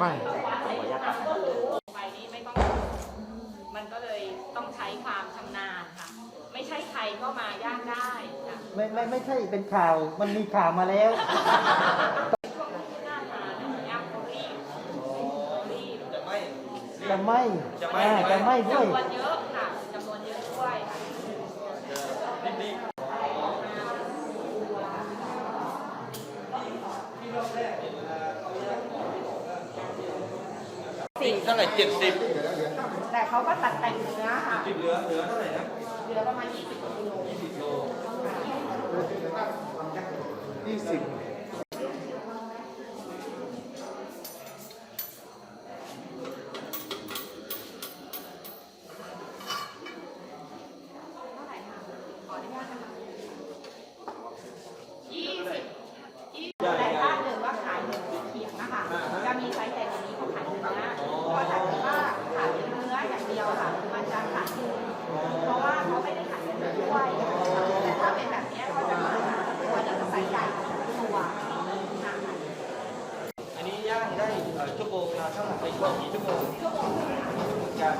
ไม่ไปนี้ไม่ต้อง มันก็เลยต้องใช้ความชำนาญค่ะ ไม่ใช่ใครก็มาย่างได้ค่ะไม่ไม่ไม่ใช่เป็นข่าว มันมีข่าวมาแล้ว ช่วงที่หน้าทานเนี่ยย่างเขารีบรีบจะไม่ อ่าจะไม่จด้วยำนวนเยอะค่ะจำนวนเยอะด้วยค่ะสิ่งเท่าไหร่เจ็ดสิบแต่เขาก็ตัดแต่งเนื้อค่ะสิบเหลือเหลือเท่าไหร่นะเหลือประมาณ20กิโลยี่สิบโล ยี่สิบ เท่าไหร่คะขออนุญาตนะคะยี่สิบยี่สิบแต่ถ้าเกิดว่าขายเนื้อที่เขียงนะคะจะมีไซส์แต่ตัวนี้เขาขายเนื้อเพราะถ้าเกิดว่าขายเนื้ออย่างเดียวค่ะมันจะขาดทุนเพราะว่าเขาไม่ได้ขายเนื้อด้วยแต่ถ้าเป็นแบบเนี้ยเขาจะขายตัวเนื้อไซส์ใหญ่ตัวค่ะ อันนี้ย่างได้เอ่อชั่วโมงละเท่าไหร่ไปชั่วกี่ชั่วโมง ชั่วโมงนึงค่ะ เหมือนกัน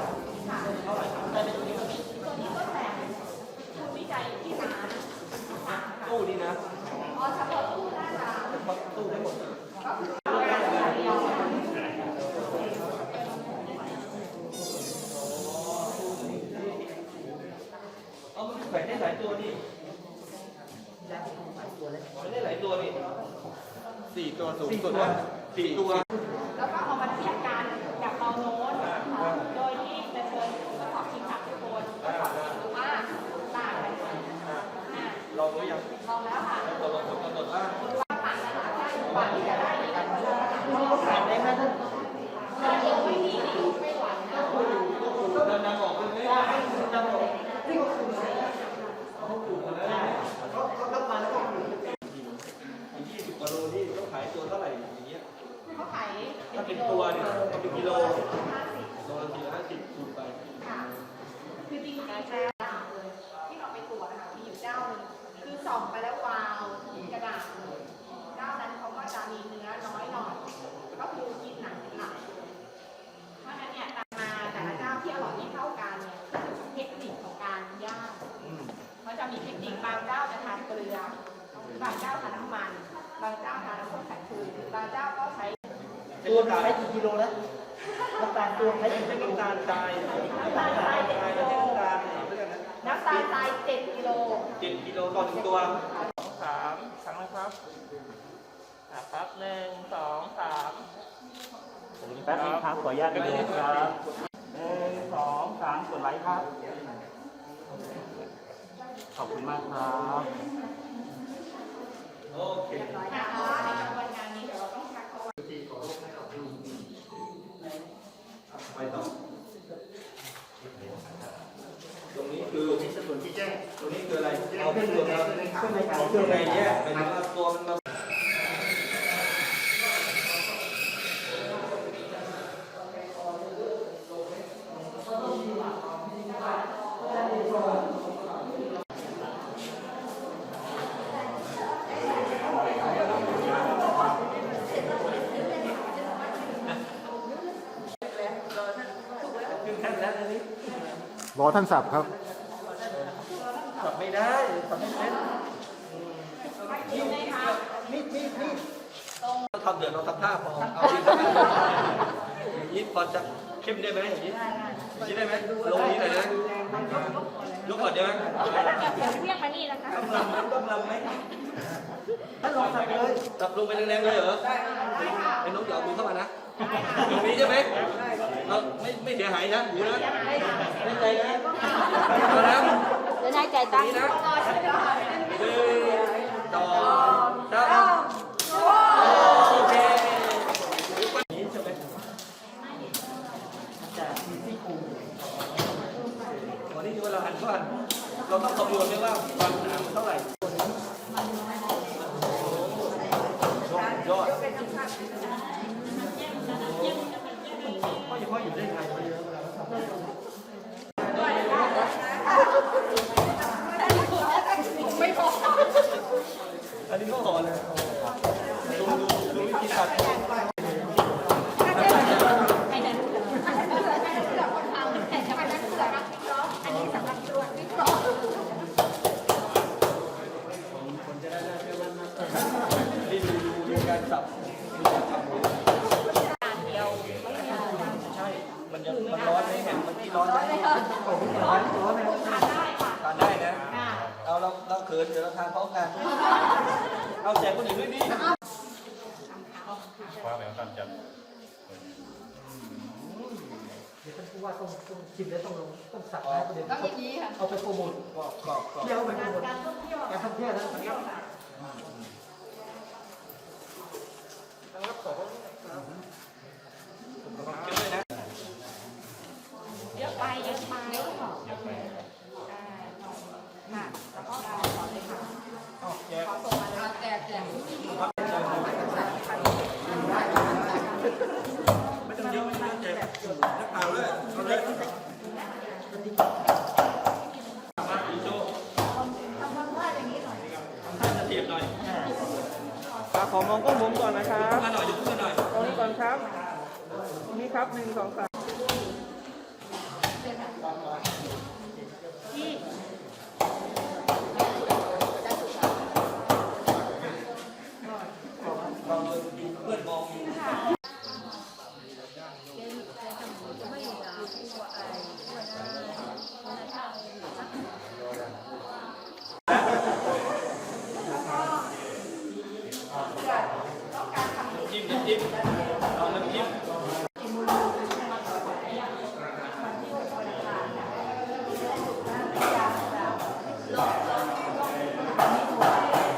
เท่าไหร่ครับได้เป็นตัวนี้ ตัวนี้ก็แต่ทุนวิจัยที่ร้านค่ะ ตู้นี้นะ อ๋อเฉพาะตู้หน้าร้าน เพราะตู้ได้หมด ก็คือเอาแค่อย่างเดียว เอามันแขวน ได้หลายตัวนี่ไม่ได้หลายตัวนี่สี่ตัวสูงสุดว่าสี่ตัว แล้วก็เอามาเทียบกันกับเราโน้นโดยที่จะเชิญผู้ประกอบทีมขับทุกคนดูว่าต่างกันไหมอ่าลองไว้ยังลองแล้วค่ะตกลงผลกำหนดว่าว่าต่างกันหลายได้กว่าที่จะได้อีกอันเลย ข่าวได้ไหมท่าน ไม่มีไม่หวานนะ ดันดันออกไปไม่ได้ดันออกยี่สิบกว่าโลนี่ต้องขายตัวเท่าไหร่อย่างเงี้ย เขาขาย ถ้าเป็นตัวเนี่ยก็เป็นกิโลห้าสิโลละสี่ห้าสิบคูณไป ค่ะ คือจริงๆแล้วที่เราไปตรวจนะคะมีอยู่เจ้าหนึงคือส่องไปแล้ววาวกระดาษเจ้านั้นเขาก็จะมีเนื้อน้อยหน่อยก็คือกินหนังเป็นหลักเพราะฉะนั้นเนี่ยตามมาแต่ละเจ้าที่อร่อยไม่เท่ากันเนี่ยเทคนิคของการย่างเขาจะมีเทคนิคบางเจ้าจะทานเกลือบางเจ้า วมันใช้กี่กิโลแล้วน้ำตาลตัวใช้ไม่กี่ใช่กิโลน้ำตาลทรายน้ำตาลทรายเจ็ดกิโล น้ำตาลเพื่อนนะน้ำตาลทรายเจ็ดกิโล เจ็ดกิโลต่อหนึ่งตัวสามสั่งเลยครับอะครับหนึ่งสองสามแป๊บนึงครับขออนุญาตดูครับหนึ่งสองสามกดไลค์ครับ ขอบคุณมากครับ โอเคค่ะเพราะว่าในกระบวนการนี้เดี๋ยวเราต้องชักเขา ไปต่อตรงนี้คือส่วนที่แจ้งตรงนี้ คืออะไรอาเครื่องยนเราเครื่องในเครื่ยเป็นว่าตัวมันมาท่นแล้วรอท่านสับครับ ได้ขับไม่เป็นอยู่ในทางนี่นี่นี่เราทำเดี๋ยวเราทำท่าพอเอาจริงอย่างนี้พอจะเข้มได้ไหมอย่างนี้อย่างนี้ได้ไหมลงนี้หน่อยนะยกก่อนได้ไหมเรียกมานี่นะคะกำลังกำลังไหมท่าลองสั่งเลยตับลงไปแรงๆเลยเหรอได้ค่ะไอ้น้องอย่าเอามือเข้ามานะตรงนี้ใช่ไหมเราไม่ไม่เสียหายนะอยู่นะไม่ใจนะเอานะเดี๋ยว นายจ่ายตังค์นี่นะรอช่วยด้วยหนึ่งสองสามโอเคนี้ใช่ไหมจะมีซี่โครงวันนี้คือเวลาหันก้อนเราต้องคำนวณด้วยว่าความหนามันเท่าไหร่ยอดพ่อยังพ่ออยู่ได้ไง อันนี้ก็ห่อเลยดูดูดูวิธีตัดมันยังมันร้อนไหม่เห็นมันที่ร้อนร้อน เราเราเขินเดี๋ยวเราทานพร้อมกัน เอาแจกคนอื่นด้วยดิว่าแล้วกันจัดเดี๋ยวท่านผู้ว่าต้องต้องชิมแล้วต้องลงต้องสั่งนะประเด็นต้องอย่างนี้ค่ะเอาไปโปรโมทกรอบกรอบกรอบเที่ยวไปโปรการโมทการท่องเที่ยวการท่องเที่ยวนะ เที่ยวค่ะ เยอะไปเยอะไปเยอะไปค่ะแล้วก็เราขอเลยค่ะขอส่งมาเลยแจกแจก ไม่ต้องเยอะไม่ต้องเยอะแจกนักข่าวเลยเอาเลยมาอีโจ ทำความว่าอย่างนี้หน่อย ท่านจะเทียบหน่อย ขอมองกล้องผมก่อนนะครับมาหน่อยยกขึ้นหน่อยตรงนี้ก่อนครับตรงนี้ครับหนึ่งสองสามที่เราดูเพื่อนมอง ต้องการทำจิ้ม